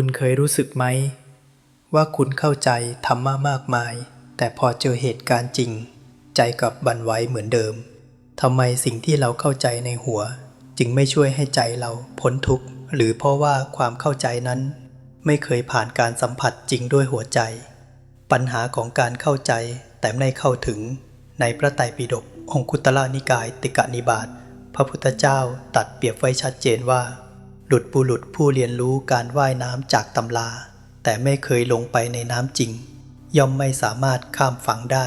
คุณเคยรู้สึกไหม ว่าคุณเข้าใจธรรมะมากมาย แต่พอเจอเหตุการณ์จริง ใจกลับบันไหวเหมือนเดิมทำไมสิ่งที่เราเข้าใจในหัว จึงไม่ช่วยให้ใจเราพ้นทุกข์ หรือเพราะว่าความเข้าใจนั้น ไม่เคยผ่านการสัมผัสจริงด้วยหัวใจ ปัญหาของการเข้าใจแต่ไม่เข้าถึง ในพระไตรปิฎกองคุตตรนิกายติกะนิบาตพระพุทธเจ้าตัดเปรียบไว้ชัดเจนว่า หลุดบุรุษผู้เรียนรู้การว่ายน้ำจากตำรา แต่ไม่เคยลงไปในน้ำจริง ย่อมไม่สามารถข้ามฝั่งได้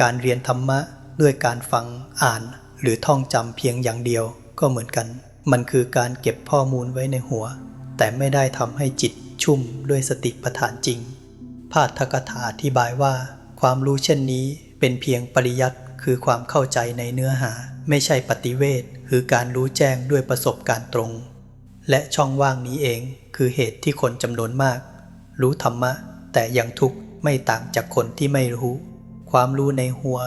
การเรียนธรรมะด้วยการฟังอ่าน หรือท่องจำเพียงอย่างเดียวก็เหมือนกัน มันคือการเก็บข้อมูลไว้ในหัว แต่ไม่ได้ทำให้จิตชุ่มด้วยสติปัฏฐานจริง พาทกถาอธิบายว่า ความรู้เช่นนี้เป็นเพียงปริยัติคือความเข้าใจในเนื้อหา ไม่ใช่ปฏิเวทคือการรู้แจ้งด้วยประสบการณ์ตรง และช่องว่างนี้เองคือเหตุที่คนจำนวนมาก รู้ธรรมะ แต่ยังทุกข์ไม่ต่างจากคนที่ไม่รู้ ความรู้ในหัว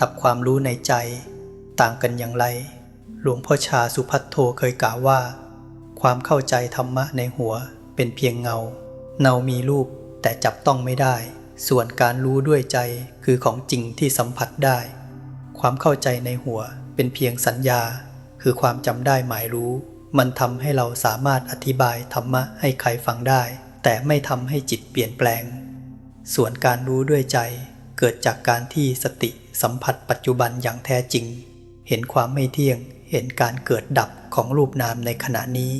กับความรู้ในใจ ต่างกันอย่างไร หลวงพ่อชาสุพัทโทเคยกล่าวว่า ความเข้าใจธรรมะในหัวเป็นเพียงเงา เงามีรูปแต่จับต้องไม่ได้ ส่วนการรู้ด้วยใจคือของจริงที่สัมผัสได้ ความเข้าใจในหัวเป็นเพียงสัญญา คือความจำได้หมายรู้ มันทำให้เราสามารถอธิบายธรรมะให้ใครฟังได้ แต่ไม่ทำให้จิตเปลี่ยนแปลง ส่วนการรู้ด้วยใจเกิดจากการที่สติสัมผัสปัจจุบันอย่างแท้จริง เห็นความไม่เที่ยง เห็นการเกิดดับของรูปนามในขณะนี้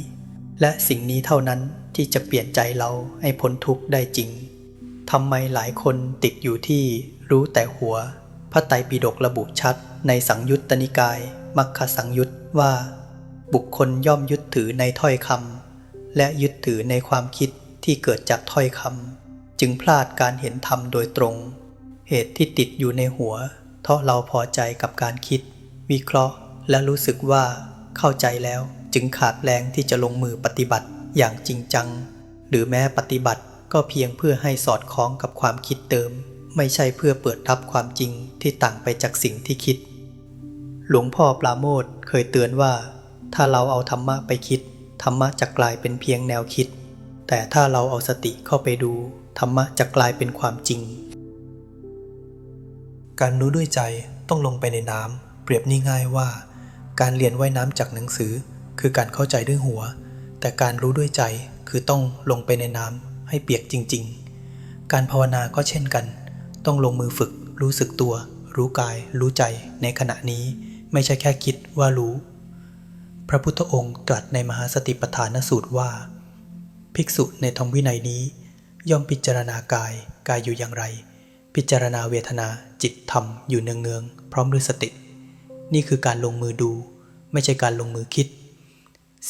และสิ่งนี้เท่านั้นที่จะเปลี่ยนใจเราให้พ้นทุกข์ได้จริงทำไมหลายคนติดอยู่ที่รู้แต่หัว พระไตรปิฎกระบุชัดในสังยุตตนิกาย มัคคสังยุตว่า บุคคลย่อมยึดถือในถ้อยคำและยึดถือในความคิดที่เกิดจากถ้อยคำจึงพลาดการเห็นธรรมโดยตรง เหตุที่ติดอยู่ในหัว เพราะเราพอใจกับการคิด วิเคราะห์และรู้สึกว่าเข้าใจแล้วจึงขาดแรงที่จะลงมือปฏิบัติอย่างจริงจัง หรือแม้ปฏิบัติก็เพียงเพื่อให้สอดคล้องกับความคิดเดิม ไม่ใช่เพื่อเปิดรับความจริงที่ต่างไปจากสิ่งที่คิด หลวงพ่อปราโมทเคยเตือนว่า ถ้าเราเอาธรรมะไปคิด ธรรมะจะกลายเป็นเพียงแนวคิด แต่ถ้าเราเอาสติเข้าไปดู ธรรมะจะกลายเป็นความจริง การรู้ด้วยใจต้องลงไปในน้ำเปรียบนี่ง่ายว่า การเรียนว่ายน้ำจากหนังสือ คือการเข้าใจด้วยหัว แต่การรู้ด้วยใจคือต้องลงไปในน้ำให้เปียกจริง ๆ การภาวนาก็เช่นกัน ต้องลงมือฝึก รู้สึกตัว รู้กาย รู้ใจในขณะนี้ ไม่ใช่แค่คิดว่ารู้ พระพุทธองค์ตรัสในมหาสติปัฏฐานสูตรว่า ภิกษุในธรรมวินัยนี้ ย่อมพิจารณากายกายอยู่อย่างไร พิจารณาเวทนาจิตธรรมอยู่เนืองๆพร้อมด้วยสติ นี่คือการลงมือดู ไม่ใช่การลงมือคิด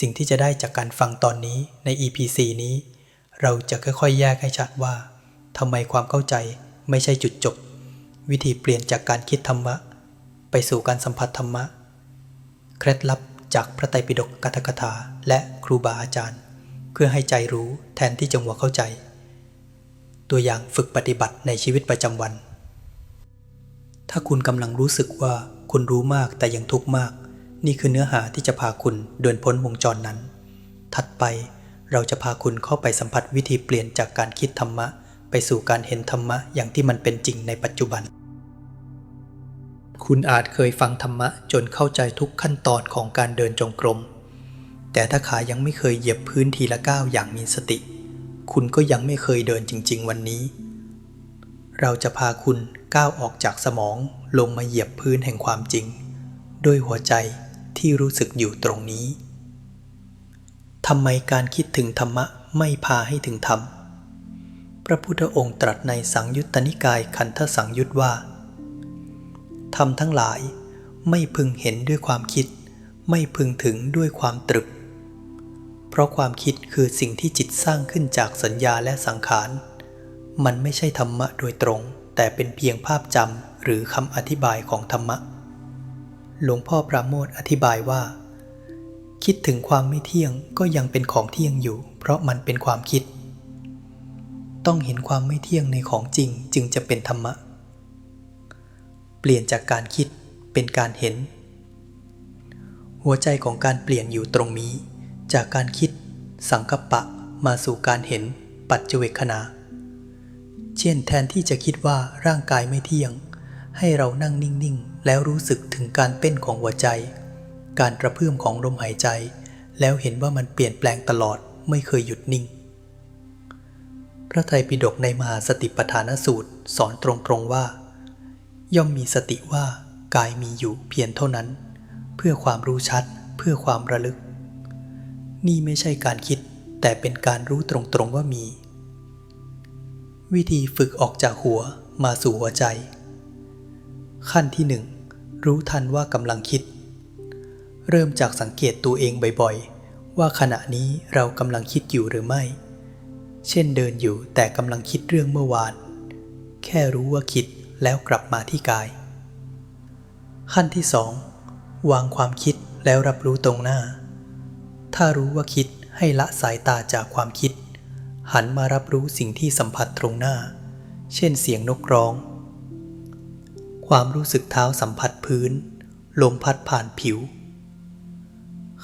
สิ่งที่จะได้จากการฟังตอนนี้ใน EP4 นี้ เราจะค่อยๆ แยกให้ชัดว่าทำไมความเข้าใจไม่ใช่จุดจบ วิธีเปลี่ยนจากการคิดธรรมะ ไปสู่การสัมผัสธรรมะ เคล็ดลับ จากพระไตรปิฎกกัทกถาและครูบาอาจารย์ เพื่อให้ใจรู้แทนที่จะหัวเข้าใจ ตัวอย่างฝึกปฏิบัติในชีวิตประจำวัน ถ้าคุณกำลังรู้สึกว่าคุณรู้มากแต่ยังทุกข์มาก นี่คือเนื้อหาที่จะพาคุณเดินพ้นวงจรนั้น ถัดไปเราจะพาคุณเข้าไปสัมผัสวิธีเปลี่ยนจากการคิดธรรมะ ไปสู่การเห็นธรรมะอย่างที่มันเป็นจริงในปัจจุบัน คุณอาจเคยฟังธรรมะจนเข้าใจทุกขั้นตอนของการเดินจงกรม แต่ถ้าขายังไม่เคยเหยียบพื้นทีละก้าวอย่างมีสติ คุณก็ยังไม่เคยเดินจริง ๆ วันนี้ เราจะพาคุณก้าวออกจากสมองลงมาเหยียบพื้นแห่งความจริง ด้วยหัวใจที่รู้สึกอยู่ตรงนี้ ทำไมการคิดถึงธรรมะไม่พาให้ถึงธรรม พระพุทธองค์ตรัสในสังยุตตนิกายคันธสังยุตว่า ธรรมทั้งหลายไม่พึงเห็นด้วยความคิด ไม่พึงถึงด้วยความตรึก เพราะความคิดคือสิ่งที่จิตสร้างขึ้นจากสัญญาและสังขาร มันไม่ใช่ธรรมะโดยตรง แต่เป็นเพียงภาพจำหรือคำอธิบายของธรรมะ หลวงพ่อปราโมทอธิบายว่า คิดถึงความไม่เที่ยงก็ยังเป็นของเที่ยงอยู่ เพราะมันเป็นความคิด ต้องเห็นความไม่เที่ยงในของจริงจึงจะเป็นธรรมะ เปลี่ยนจากการคิดเป็นการเห็น หัวใจของการเปลี่ยนอยู่ตรงนี้ จากการคิด สังกปะมาสู่การเห็นปัจเจเวกขณะเช่นแทนที่จะคิดว่าร่างกายไม่เที่ยง ให้เรานั่งนิ่งๆ แล้วรู้สึกถึงการเต้นของหัวใจ การกระเพื่อมของลมหายใจ แล้วเห็นว่ามันเปลี่ยนแปลงตลอดไม่เคยหยุดนิ่ง พระไตรปิฎกในมหาสติปัฏฐานสูตร สอนตรงๆว่า ย่อมมีสติว่ากายมีอยู่เพียงเท่านั้น เพื่อความรู้ชัดเพื่อความระลึก นี่ไม่ใช่การคิดแต่เป็นการรู้ตรงๆว่ามี วิธีฝึกออกจากหัวมาสู่หัวใจ ขั้นที่หนึ่งรู้ทันว่ากำลังคิด เริ่มจากสังเกตตัวเองบ่อยๆ ว่าขณะนี้เรากำลังคิดอยู่หรือไม่ เช่นเดินอยู่แต่กำลังคิดเรื่องเมื่อวาน แค่รู้ว่าคิด แล้วกลับมาที่กาย ขั้นที่สองวางความคิดแล้วรับรู้ตรงหน้า ถ้ารู้ว่าคิดให้ละสายตาจากความคิด หันมารับรู้สิ่งที่สัมผัสตรงหน้า เช่นเสียงนกร้อง ความรู้สึกเท้าสัมผัสพื้น ลมพัดผ่านผิว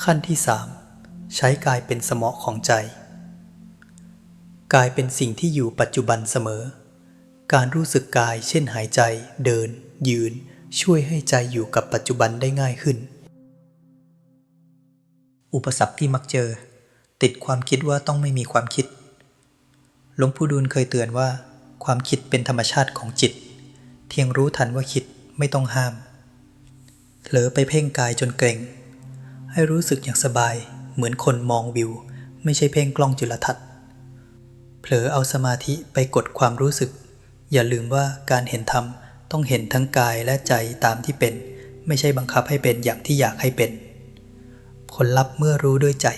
ขั้นที่สามใช้กายเป็นสมอของใจ กายเป็นสิ่งที่อยู่ปัจจุบันเสมอ การรู้สึกกายเช่นหายใจ เดิน ยืน ช่วยให้ใจอยู่กับปัจจุบันได้ง่ายขึ้น อุปสรรคที่มักเจอ ติดความคิดว่าต้องไม่มีความคิด หลวงปู่ดูลเคยเตือนว่า ความคิดเป็นธรรมชาติของจิต เทียงรู้ทันว่าคิดไม่ต้องห้ามเผลอไปเพ่งกายจนเกร็ง ให้รู้สึกอย่างสบายเหมือนคนมองวิว ไม่ใช่เพ่งกล้องจุลทรรศน์เผลอเอาสมาธิไปกดความรู้สึก อย่าลืมว่าการเห็นธรรมต้องเห็นทั้งกายและใจตามที่เป็น ไม่ใช่บังคับให้เป็นอย่างที่อยากให้เป็น ผลลัพธ์เมื่อรู้ด้วยใจ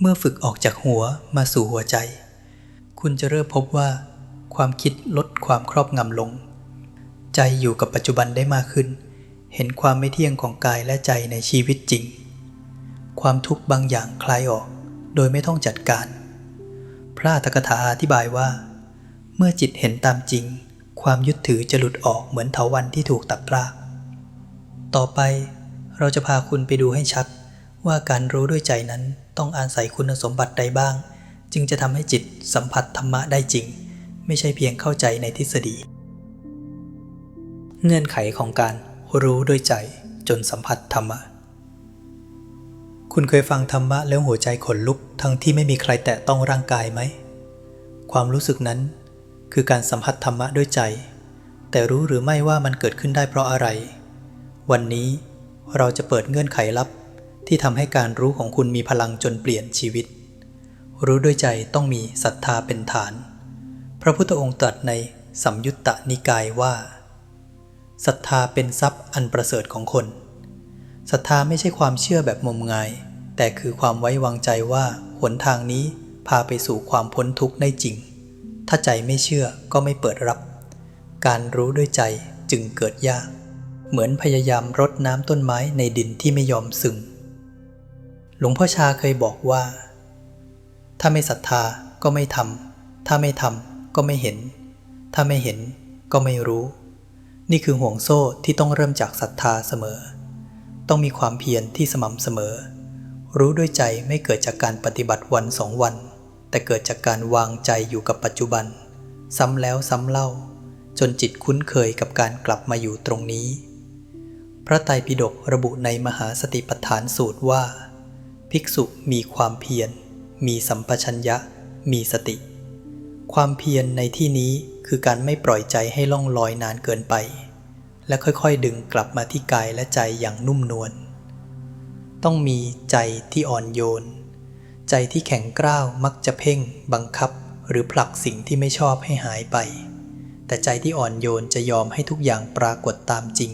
เมื่อฝึกออกจากหัวมาสู่หัวใจ คุณจะเริ่มพบว่า ความคิดลดความครอบงำลง ใจอยู่กับปัจจุบันได้มากขึ้น เห็นความไม่เที่ยงของกายและใจในชีวิตจริง ความทุกข์บางอย่างคลายออก โดยไม่ต้องจัดการ พระอัตถกถาอธิบายว่า เมื่อจิตเห็นตามจริง ความยึดถือจะหลุดออกเหมือนเถาวันที่ถูกตัดราก ต่อไปเราจะพาคุณไปดูให้ชัด ว่าการรู้ด้วยใจนั้นต้องอาศัยคุณสมบัติใดบ้าง จึงจะทำให้จิตสัมผัสธรรมะได้จริง ไม่ใช่เพียงเข้าใจในทฤษฎี เงื่อนไขของการรู้ด้วยใจจนสัมผัสธรรมะ คุณเคยฟังธรรมะแล้วหัวใจขนลุกทั้งที่ไม่มีใครแตะต้องร่างกายไหม ความรู้สึกนั้น คือการสัมผัสธรรมะด้วยใจ แต่รู้หรือไม่ว่ามันเกิดขึ้นได้เพราะอะไร วันนี้เราจะเปิดเงื่อนไขลับ ที่ทำให้การรู้ของคุณมีพลังจนเปลี่ยนชีวิต รู้ด้วยใจต้องมีศรัทธาเป็นฐาน พระพุทธองค์ตรัสในสัมยุตตนิกายว่าศรัทธาเป็นทรัพย์อันประเสริฐของคนศรัทธาไม่ใช่ความเชื่อแบบงมงาย แต่คือความไว้วางใจว่าหนทางนี้พาไปสู่ความพ้นทุกข์ได้จริง ถ้าใจไม่เชื่อก็ไม่เปิดรับ การรู้ด้วยใจจึงเกิดยาก เหมือนพยายามรดน้ำต้นไม้ในดินที่ไม่ยอมสึงหลวงพ่อชาเคยบอกว่า ถ้าไม่ศรัทธาก็ไม่ทำถ้าไม่ทำก็ไม่เห็น ถ้าไม่เห็นก็ไม่รู้ นี่คือห่วงโซ่ที่ต้องเริ่มจากศรัทธาเสมอ ต้องมีความเพียรที่สม่ำเสมอ รู้ด้วยใจไม่เกิดจากการปฏิบัติวันสองวัน แต่เกิดจากการวางใจอยู่กับปัจจุบัน ซ้ำแล้วซ้ำเล่า จนจิตคุ้นเคยกับการกลับมาอยู่ตรงนี้ พระไตรปิฎกระบุในมหาสติปัฏฐานสูตรว่า ภิกษุมีความเพียร มีสัมปชัญญะ มีสติ ความเพียรในที่นี้คือการไม่ปล่อยใจให้ล่องลอยนานเกินไป และค่อยๆ ดึงกลับมาที่กายและใจอย่างนุ่มนวลต้องมีใจที่อ่อนโยน ใจที่แข็งกร้าวมักจะเพ่ง บังคับ หรือผลักสิ่งที่ไม่ชอบให้หายไป แต่ใจที่อ่อนโยนจะยอมให้ทุกอย่างปรากฏตามจริง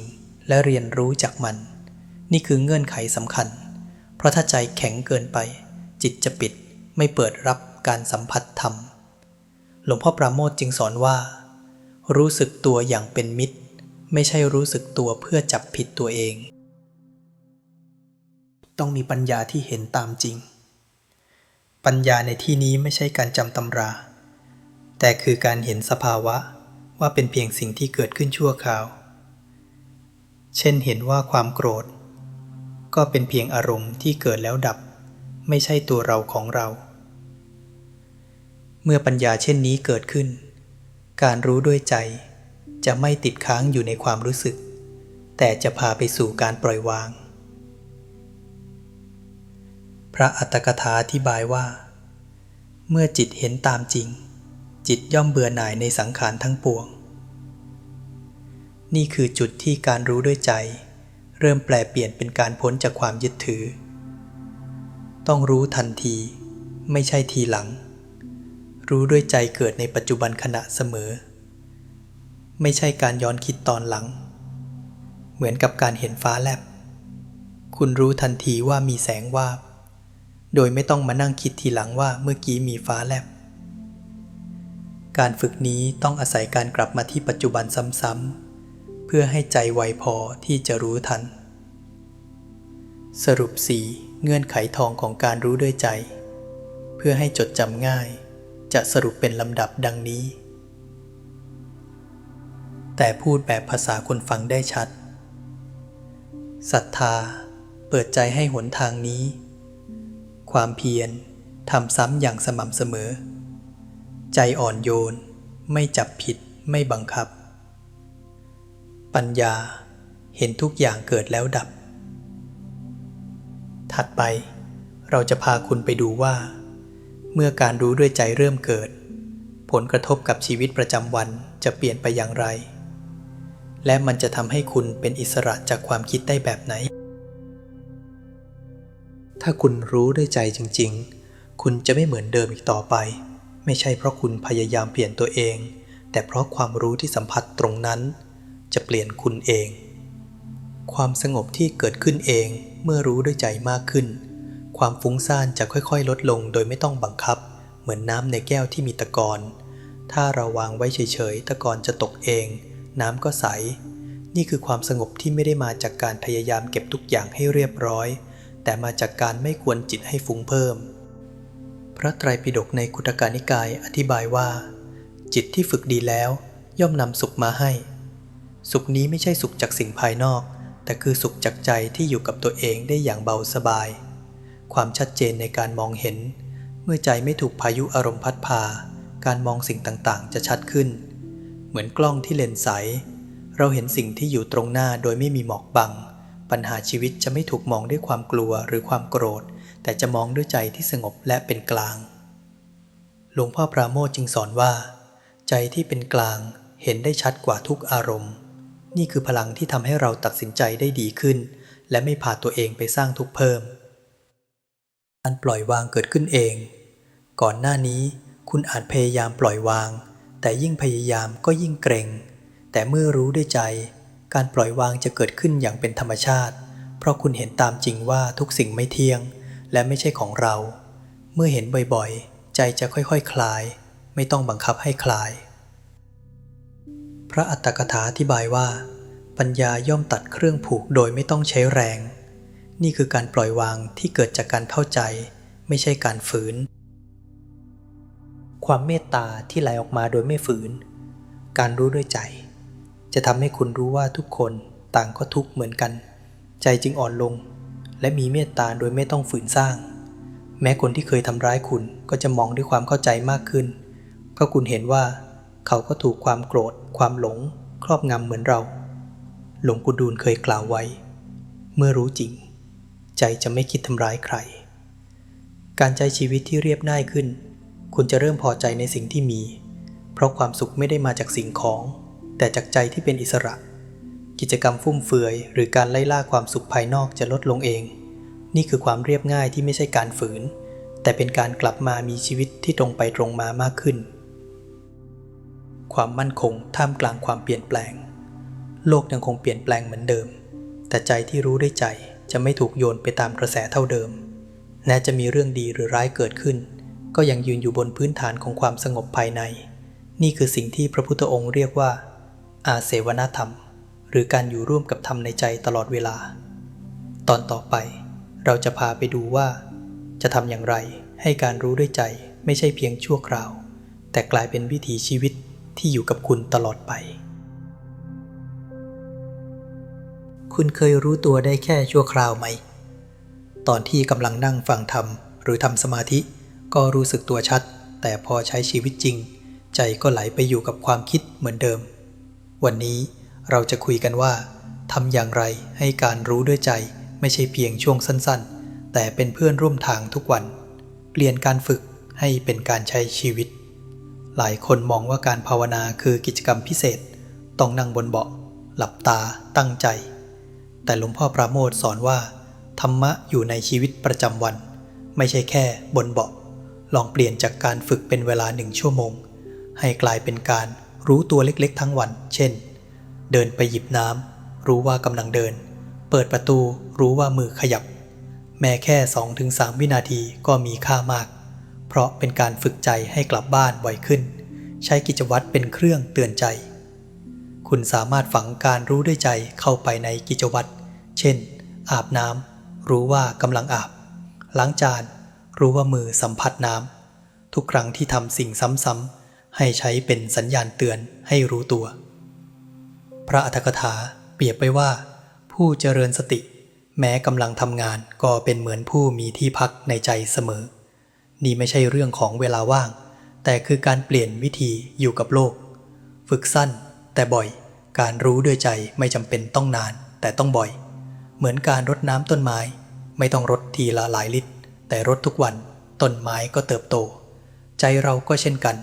และเรียนรู้จากมัน นี่คือเงื่อนไขสำคัญ เพราะถ้าใจแข็งเกินไป จิตจะปิดไม่เปิดรับการสัมผัสธรรม หลวงพ่อปราโมทจึงสอนว่า รู้สึกตัวอย่างเป็นมิตร ไม่ใช่รู้สึกตัวเพื่อจับผิดตัวเอง ต้องมีปัญญาที่เห็นตามจริง ปัญญาในที่นี้ไม่ใช่การจำตำรา แต่คือการเห็นสภาวะว่าเป็นเพียงสิ่งที่เกิดขึ้นชั่วคราว เช่นเห็นว่าความโกรธ ก็เป็นเพียงอารมณ์ที่เกิดแล้วดับ ไม่ใช่ตัวเราของเรา เมื่อปัญญาเช่นนี้เกิดขึ้น การรู้ด้วยใจจะไม่ติดค้างอยู่ในความรู้สึก แต่จะพาไปสู่การปล่อยวาง พระอัตถกถาอธิบายว่า เมื่อจิตเห็นตามจริง จิตย่อมเบื่อหน่ายในสังขารทั้งปวง นี่คือจุดที่การรู้ด้วยใจ เริ่มแปลเปลี่ยนเป็นการพ้นจากความยึดถือ ต้องรู้ทันทีไม่ใช่ทีหลัง รู้ด้วยใจเกิดในปัจจุบันขณะเสมอ ไม่ใช่การย้อนคิดตอนหลัง เหมือนกับการเห็นฟ้าแลบ คุณรู้ทันทีว่ามีแสงวาบ โดยไม่ต้องมานั่งคิดทีหลังว่าเมื่อกี้มีฟ้าแลบ การฝึกนี้ต้องอาศัยการกลับมาที่ปัจจุบันซ้ำๆ เพื่อให้ใจไวพอที่จะรู้ทัน สรุป 4 เงื่อนไขทองของการรู้ด้วยใจ เพื่อให้จดจำง่าย จะสรุปเป็นลำดับดังนี้ แต่พูดแบบภาษาคนฟังได้ชัดศรัทธา เปิดใจให้หนทางนี้ ความเพียรทำซ้ำอย่างสม่ำเสมอ ใจอ่อนโยน ไม่จับผิดไม่บังคับ ปัญญาเห็นทุกอย่างเกิดแล้วดับ ถัดไปเราจะพาคุณไปดูว่า เมื่อการรู้ด้วยใจเริ่มเกิด ผลกระทบกับชีวิตประจำวันจะเปลี่ยนไปอย่างไร และมันจะทำให้คุณเป็นอิสระจากความคิดได้แบบไหน ถ้าคุณรู้ด้วยใจจริง ๆ คุณจะไม่เหมือนเดิมอีกต่อไป ไม่ใช่เพราะคุณพยายามเปลี่ยนตัวเอง แต่เพราะความรู้ที่สัมผัสตรงนั้น จะเปลี่ยนคุณเอง ความสงบที่เกิดขึ้นเองเมื่อรู้ด้วยใจมากขึ้น ความฟุ้งซ่านจะค่อย ๆ ลดลงโดยไม่ต้องบังคับ เหมือนน้ำในแก้วที่มีตะกอนถ้าเราวางไว้เฉยๆ ตะกอนจะตกเอง น้ำก็ใส นี่คือความสงบที่ไม่ได้มาจากการพยายามเก็บทุกอย่างให้เรียบร้อย แต่มาจากการไม่ควรจิตให้ฟุ้งเพิ่ม พระไตรปิฎกในคุตการนิกายอธิบายว่า จิตที่ฝึกดีแล้วย่อมนำสุขมาให้ สุขนี้ไม่ใช่สุขจากสิ่งภายนอก แต่คือสุขจากใจที่อยู่กับตัวเองได้อย่างเบาสบาย ความชัดเจนในการมองเห็น เมื่อใจไม่ถูกพายุอารมณ์พัดพา การมองสิ่งต่างๆ จะชัดขึ้น เหมือนกล้องที่เลนส์ใส เราเห็นสิ่งที่อยู่ตรงหน้าโดยไม่มีหมอกบัง ปัญหาชีวิตจะไม่ถูกมองด้วยความกลัวหรือความโกรธ แต่จะมองด้วยใจที่สงบและเป็นกลาง หลวงพ่อปราโมทจึงสอนว่า ใจที่เป็นกลางเห็นได้ชัดกว่าทุกอารมณ์ นี่คือพลังที่ทำให้เราตัดสินใจได้ดีขึ้น และไม่พาตัวเองไปสร้างทุกข์เพิ่มการปล่อยวางเกิดขึ้นเอง ก่อนหน้านี้คุณอาจพยายามปล่อยวาง แต่ยิ่งพยายามก็ยิ่งเกรงแต่เมื่อรู้ด้วยใจ การปล่อยวางจะเกิดขึ้นอย่างเป็นธรรมชาติ เพราะคุณเห็นตามจริงว่าทุกสิ่งไม่เที่ยง และไม่ใช่ของเรา เมื่อเห็นบ่อยๆ ใจจะค่อยๆคคลาย ไม่ต้องบังคับให้คลาย พระอัตถกถาอธิบายว่า ปัญญาย่อมตัดเครื่องผูกโดยไม่ต้องใช้แรง นี่คือการปล่อยวางที่เกิดจากการเข้าใจ ไม่ใช่การฝืน ความเมตตาที่ไหลออกมาโดยไม่ฝืน การรู้ด้วยใจ จะทำให้คุณรู้ว่าทุกคนต่างก็ทุกข์เหมือนกัน ใจจึงอ่อนลง และมีเมตตาโดยไม่ต้องฝืนสร้าง แม้คนที่เคยทำร้ายคุณก็จะมองด้วยความเข้าใจมากขึ้น เพราะคุณเห็นว่าเขาก็ถูกความโกรธ ความหลง ครอบงำเหมือนเรา หลวงปู่ดูลเคยกล่าวไว้ เมื่อรู้จริง ใจจะไม่คิดทำร้ายใคร การใช้ชีวิตที่เรียบง่ายขึ้น คุณจะเริ่มพอใจในสิ่งที่มี เพราะความสุขไม่ได้มาจากสิ่งของ แต่จากใจที่เป็นอิสระ กิจกรรมฟุ่มเฟือย หรือการไล่ล่าความสุขภายนอกจะลดลงเอง นี่คือความเรียบง่ายที่ไม่ใช่การฝืน แต่เป็นการกลับมามีชีวิตที่ตรงไปตรงมามากขึ้น ความมั่นคงท่ามกลางความเปลี่ยนแปลง โลกยังคงเปลี่ยนแปลงเหมือนเดิม แต่ใจที่รู้ด้วยใจจะไม่ถูกโยนไปตามกระแสเท่าเดิมแม้จะมีเรื่องดีหรือร้ายเกิดขึ้น ก็ยังยืนอยู่บนพื้นฐานของความสงบภายใน นี่คือสิ่งที่พระพุทธองค์เรียกว่า อาเสวนธรรม หรือการอยู่ร่วมกับธรรมในใจตลอดเวลา ตอนต่อไปเราจะพาไปดูว่า จะทำอย่างไรให้การรู้ด้วยใจไม่ใช่เพียงชั่วคราว แต่กลายเป็นวิถีชีวิตที่อยู่กับคุณตลอดไป คุณเคยรู้ตัวได้แค่ชั่วคราวไหม ตอนที่กำลังนั่งฟังธรรมหรือทำสมาธิก็รู้สึกตัวชัด แต่พอใช้ชีวิตจริง ใจก็ไหลไปอยู่กับความคิดเหมือนเดิม วันนี้เราจะคุยกันว่าทำอย่างไรให้การรู้ด้วยใจไม่ใช่เพียงช่วงสั้นๆ แต่เป็นเพื่อนร่วมทางทุกวัน เปลี่ยนการฝึกให้เป็นการใช้ชีวิต หลายคนมองว่าการภาวนาคือกิจกรรมพิเศษ ต้องนั่งบนเบาะ หลับตาตั้งใจ แต่หลวงพ่อปราโมทสอนว่า ธรรมะอยู่ในชีวิตประจำวัน ไม่ใช่แค่บนเบาะ ลองเปลี่ยนจากการฝึกเป็นเวลาหนึ่งชั่วโมง ให้กลายเป็นการ รู้ตัวเล็กๆ ทั้งวัน เช่น เดินไปหยิบน้ำ รู้ว่ากำลังเดิน เปิดประตูรู้ว่ามือขยับ แม้แค่ 2-3 วินาทีก็มีค่ามาก เพราะเป็นการฝึกใจให้กลับบ้านบ่อยขึ้น ใช้กิจวัตรเป็นเครื่องเตือนใจ คุณสามารถฝังการรู้ด้วยใจเข้าไปในกิจวัตร เช่น อาบน้ำรู้ว่ากำลังอาบ ล้างจาน รู้ว่ามือสัมผัสน้ำทุกครั้งที่ทำสิ่งซ้ำๆ ให้ใช้เป็นสัญญาณเตือนให้รู้ตัว พระอัฏฐกถาเปรียบไว้ว่า ผู้เจริญสติ แม้กำลังทำงานก็เป็นเหมือนผู้มีที่พักในใจเสมอ นี่ไม่ใช่เรื่องของเวลาว่าง แต่คือการเปลี่ยนวิธีอยู่กับโลก ฝึกสั้น แต่บ่อยการรู้ด้วยใจไม่จำเป็นต้องนานแต่ต้องบ่อย เหมือนการรดน้ำต้นไม้ ไม่ต้องรดทีละหลายลิตร แต่รดทุกวันต้นไม้ก็เติบโต ใจเราก็เช่นกัน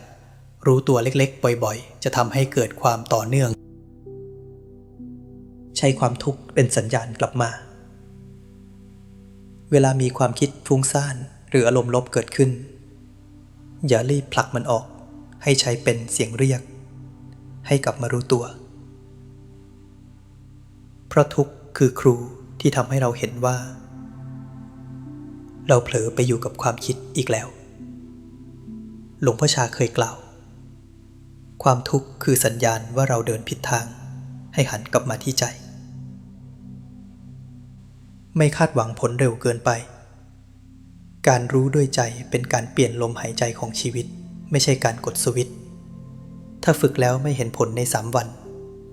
รู้ตัวเล็กๆ บ่อยๆ จะทำให้เกิดความต่อเนื่อง ใช้ความทุกข์เป็นสัญญาณกลับมา เวลามีความคิดฟุ้งซ่านหรืออารมณ์ลบเกิดขึ้น อย่ารีบผลักมันออก ให้ใช้เป็นเสียงเรียก ให้กลับมารู้ตัว เพราะทุกข์คือครูที่ทำให้เราเห็นว่า เราเผลอไปอยู่กับความคิดอีกแล้ว หลวงพ่อชาเคยกล่าว ความทุกข์คือสัญญาณว่าเราเดินผิดทาง ให้หันกลับมาที่ใจ ไม่คาดหวังผลเร็วเกินไป การรู้ด้วยใจเป็นการเปลี่ยนลมหายใจของชีวิต ไม่ใช่การกดสวิตช์ถ้าฝึกแล้วไม่เห็นผลในสามวัน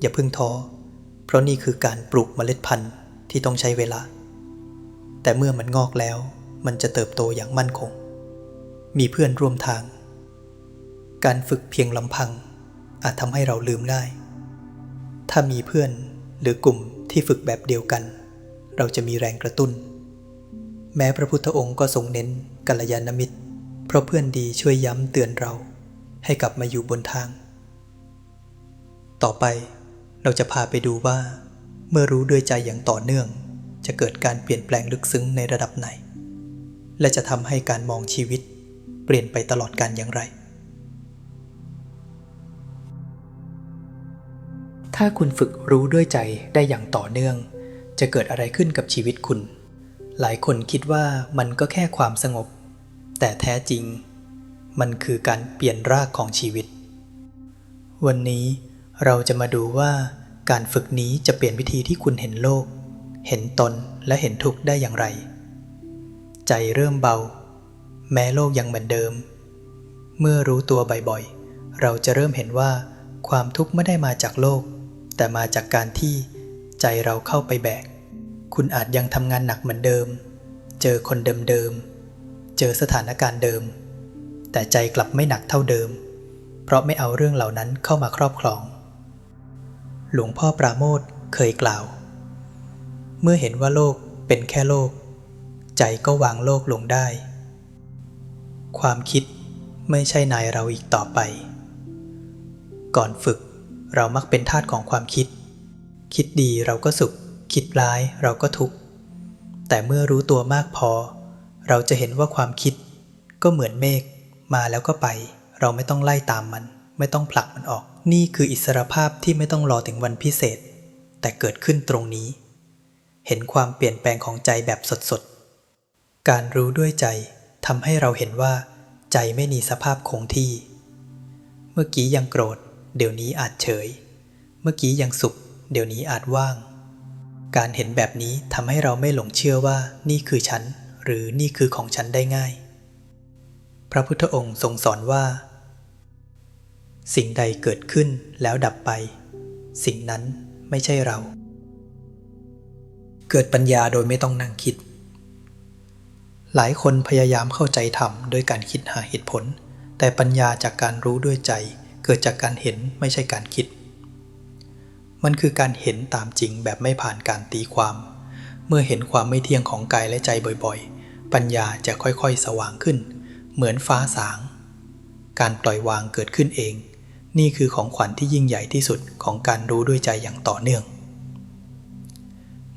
อย่าเพิ่งท้อ เพราะนี่คือการปลูกเมล็ดพันธุ์ที่ต้องใช้เวลา แต่เมื่อมันงอกแล้ว มันจะเติบโตอย่างมั่นคง มีเพื่อนร่วมทางการฝึกเพียงลำพัง อาจทำให้เราลืมได้ ถ้ามีเพื่อนหรือกลุ่มที่ฝึกแบบเดียวกัน เราจะมีแรงกระตุ้น แม้พระพุทธองค์ก็ทรงเน้นกัลยาณมิตร เพราะเพื่อนดีช่วยย้ำเตือนเราให้กลับมาอยู่บนทาง ต่อไปเราจะพาไปดูว่า เมื่อรู้ด้วยใจอย่างต่อเนื่อง จะเกิดการเปลี่ยนแปลงลึกซึ้งในระดับไหน และจะทำให้การมองชีวิตเปลี่ยนไปตลอดการอย่างไร ถ้าคุณฝึกรู้ด้วยใจได้อย่างต่อเนื่อง จะเกิดอะไรขึ้นกับชีวิตคุณ หลายคนคิดว่ามันก็แค่ความสงบ แต่แท้จริง มันคือการเปลี่ยนรากของชีวิต วันนี้เราจะมาดูว่าการฝึกนี้จะเปลี่ยนวิธีที่คุณเห็นโลก เห็นตนและเห็นทุกข์ได้อย่างไร ใจเริ่มเบา แม้โลกยังเหมือนเดิม เมื่อรู้ตัวบ่อยๆ เราจะเริ่มเห็นว่าความทุกข์ไม่ได้มาจากโลก แต่มาจากการที่ใจเราเข้าไปแบก คุณอาจยังทำงานหนักเหมือนเดิม เจอคนเดิมๆ เจอสถานการณ์เดิม แต่ใจกลับไม่หนักเท่าเดิม เพราะไม่เอาเรื่องเหล่านั้นเข้ามาครอบครอง หลวงพ่อปราโมทเคยกล่าว เมื่อเห็นว่าโลกเป็นแค่โลก ใจก็วางโลกลงได้ ความคิดไม่ใช่นายเราอีกต่อไป ก่อนฝึก เรามักเป็นทาสของความคิด คิดดีเราก็สุข คิดร้ายเราก็ทุกข์ แต่เมื่อรู้ตัวมากพอ เราจะเห็นว่าความคิด ก็เหมือนเมฆมาแล้วก็ไป เราไม่ต้องไล่ตามมัน ไม่ต้องผลักมันออก นี่คืออิสรภาพที่ไม่ต้องรอถึงวันพิเศษ แต่เกิดขึ้นตรงนี้ เห็นความเปลี่ยนแปลงของใจแบบสดๆ การรู้ด้วยใจทำให้เราเห็นว่า ใจไม่มีสภาพคงที่ เมื่อกี้ยังโกรธ เดี๋ยวนี้อาจเฉย เมื่อกี้ยังสุข เดี๋ยวนี้อาจว่าง การเห็นแบบนี้ทำให้เราไม่หลงเชื่อว่านี่คือฉัน หรือนี่คือของฉันได้ง่าย พระพุทธองค์ทรงสอนว่า สิ่งใดเกิดขึ้นแล้วดับไป สิ่งนั้นไม่ใช่เรา เกิดปัญญาโดยไม่ต้องนั่งคิด หลายคนพยายามเข้าใจธรรมโดยการคิดหาเหตุผล แต่ปัญญาจากการรู้ด้วยใจ เกิดจากการเห็นไม่ใช่การคิด มันคือการเห็นตามจริงแบบไม่ผ่านการตีความ เมื่อเห็นความไม่เที่ยงของกายและใจบ่อยๆ ปัญญาจะค่อยๆ สว่างขึ้น เหมือนฟ้าสาง การปล่อยวางเกิดขึ้นเอง นี่คือของขวัญที่ยิ่งใหญ่ที่สุดของการรู้ด้วยใจอย่างต่อเนื่อง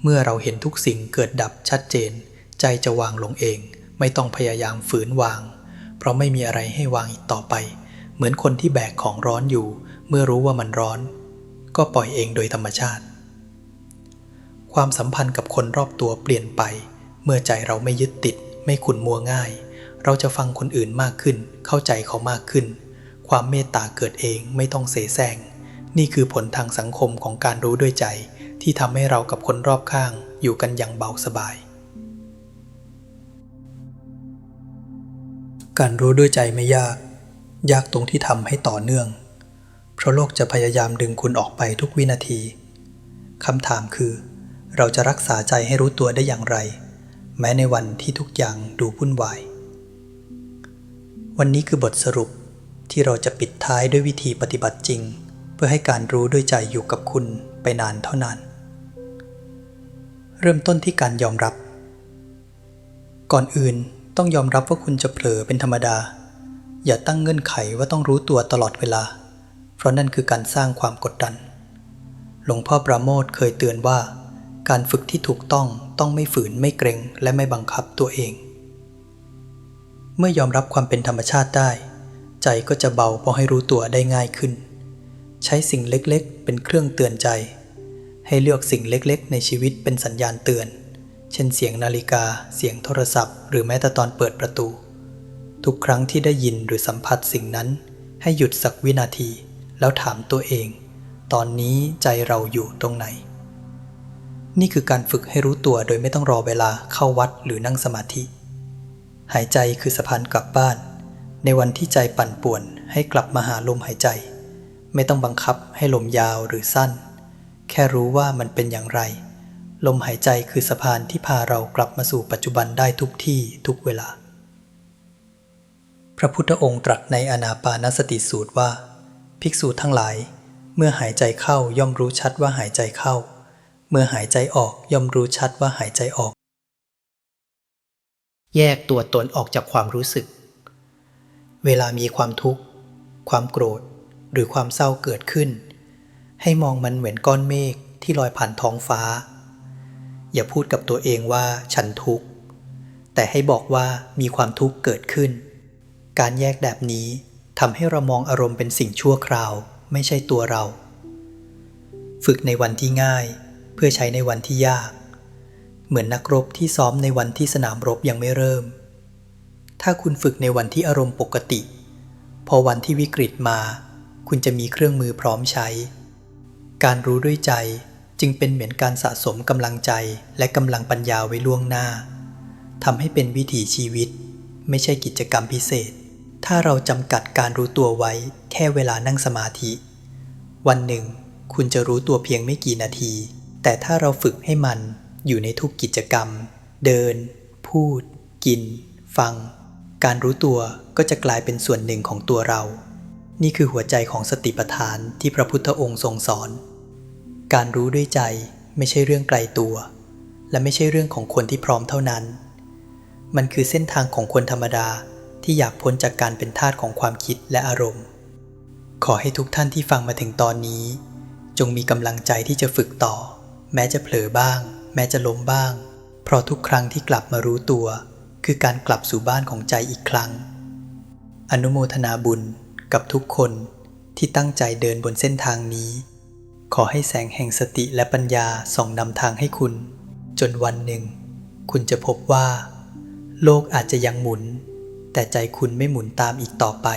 เมื่อเราเห็นทุกสิ่งเกิดดับชัดเจน ใจจะวางลงเอง ไม่ต้องพยายามฝืนวาง เพราะไม่มีอะไรให้วางอีกต่อไป เหมือนคนที่แบกของร้อนอยู่ เมื่อรู้ว่ามันร้อน ก็ปล่อยเองโดยธรรมชาติ ความสัมพันธ์กับคนรอบตัวเปลี่ยนไป เมื่อใจเราไม่ยึดติด ไม่ขุนมัวง่าย เราจะฟังคนอื่นมากขึ้น เข้าใจเขามากขึ้น ความเมตตาเกิดเองไม่ต้องเสแสร้งนี่คือผลทางสังคมของการรู้ด้วยใจ ที่ทำให้เรากับคนรอบข้างอยู่กันอย่างเบาสบาย การรู้ด้วยใจไม่ยาก ยากตรงที่ทำให้ต่อเนื่อง เพราะโลกจะพยายามดึงคุณออกไปทุกวินาทีคำถามคือ เราจะรักษาใจให้รู้ตัวได้อย่างไร แม้ในวันที่ทุกอย่างดูวุ่นวาย วันนี้คือบทสรุปที่เราจะปิดท้ายด้วยวิธีปฏิบัติจริง เพื่อให้การรู้ด้วยใจอยู่กับคุณไปนานเท่านาน เริ่มต้นที่การยอมรับ ก่อนอื่นต้องยอมรับว่าคุณจะเผลอเป็นธรรมดา อย่าตั้งเงื่อนไขว่าต้องรู้ตัวตลอดเวลา เพราะนั่นคือการสร้างความกดดัน หลวงพ่อปราโมทเคยเตือนว่า การฝึกที่ถูกต้องต้องไม่ฝืนไม่เกรงและไม่บังคับตัวเอง เมื่อยอมรับความเป็นธรรมชาติได้ ใจก็จะเบาพราะให้รู้ตัวได้ง่ายขึ้น ใช้สิ่งเล็กๆ เป็นเครื่องเตือนใจ ให้เลือกสิ่งเล็กๆ ในชีวิตเป็นสัญญาณเตือน เช่นเสียงนาฬิกา เสียงโทรศัพท์ หรือแม้แต่ตอนเปิดประตู ทุกครั้งที่ได้ยินหรือสัมผัสสิ่งนั้น ให้หยุดสักวินาที แล้วถามตัวเอง ตอนนี้ใจเราอยู่ตรงไหน นี่คือการฝึกให้รู้ตัวโดยไม่ต้องรอเวลาเข้าวัดหรือนั่งสมาธิ หายใจคือสะพานกลับบ้าน ในวันที่ใจปั่นป่วนให้กลับมาหาลมหายใจ ไม่ต้องบังคับให้ลมยาวหรือสั้น แค่รู้ว่ามันเป็นอย่างไร ลมหายใจคือสะพานที่พาเรากลับมาสู่ปัจจุบันได้ทุกที่ทุกเวลา พระพุทธองค์ตรัสในอนาปานสติสูตรว่า ภิกษุทั้งหลาย เมื่อหายใจเข้าย่อมรู้ชัดว่าหายใจเข้า เมื่อหายใจออกย่อมรู้ชัดว่าหายใจออก แยกตัวตนออกจากความรู้สึก เวลามีความทุกข์ ความโกรธ หรือความเศร้าเกิดขึ้น ให้มองมันเหมือนก้อนเมฆที่ลอยผ่านท้องฟ้า อย่าพูดกับตัวเองว่าฉันทุกข์ แต่ให้บอกว่ามีความทุกข์เกิดขึ้น การแยกแบบนี้ทำให้เรามองอารมณ์เป็นสิ่งชั่วคราวไม่ใช่ตัวเรา ฝึกในวันที่ง่ายเพื่อใช้ในวันที่ยาก เหมือนนักรบที่ซ้อมในวันที่สนามรบยังไม่เริ่ม ถ้าคุณฝึกในวันที่อารมณ์ปกติ พอวันที่วิกฤตมา คุณจะมีเครื่องมือพร้อมใช้ การรู้ด้วยใจจึงเป็นเหมือนการสะสมกำลังใจและกำลังปัญญาไว้ล่วงหน้าทำให้เป็นวิถีชีวิต ไม่ใช่กิจกรรมพิเศษ ถ้าเราจำกัดการรู้ตัวไว้แค่เวลานั่งสมาธิ วันหนึ่ง คุณจะรู้ตัวเพียงไม่กี่นาที แต่ถ้าเราฝึกให้มันอยู่ในทุกกิจกรรม เดิน พูด กิน ฟัง การรู้ตัวก็จะกลายเป็นส่วนหนึ่งของตัวเรา นี่คือหัวใจของสติปัฏฐานที่พระพุทธองค์ทรงสอน การรู้ด้วยใจไม่ใช่เรื่องไกลตัว และไม่ใช่เรื่องของคนที่พร้อมเท่านั้น มันคือเส้นทางของคนธรรมดา ที่อยากพ้นจากการเป็นทาสของความคิดและอารมณ์ ขอให้ทุกท่านที่ฟังมาถึงตอนนี้ จงมีกำลังใจที่จะฝึกต่อ แม้จะเผลอบ้าง แม้จะล้มบ้าง เพราะทุกครั้งที่กลับมารู้ตัว คือการกลับสู่บ้านของใจอีกครั้ง อนุโมทนาบุญกับทุกคนที่ตั้งใจเดินบนเส้นทางนี้ ขอให้แสงแห่งสติและปัญญาส่องนำทางให้คุณ จนวันหนึ่ง คุณจะพบว่า โลกอาจจะยังหมุน แต่ใจคุณไม่หมุนตามอีกต่อไป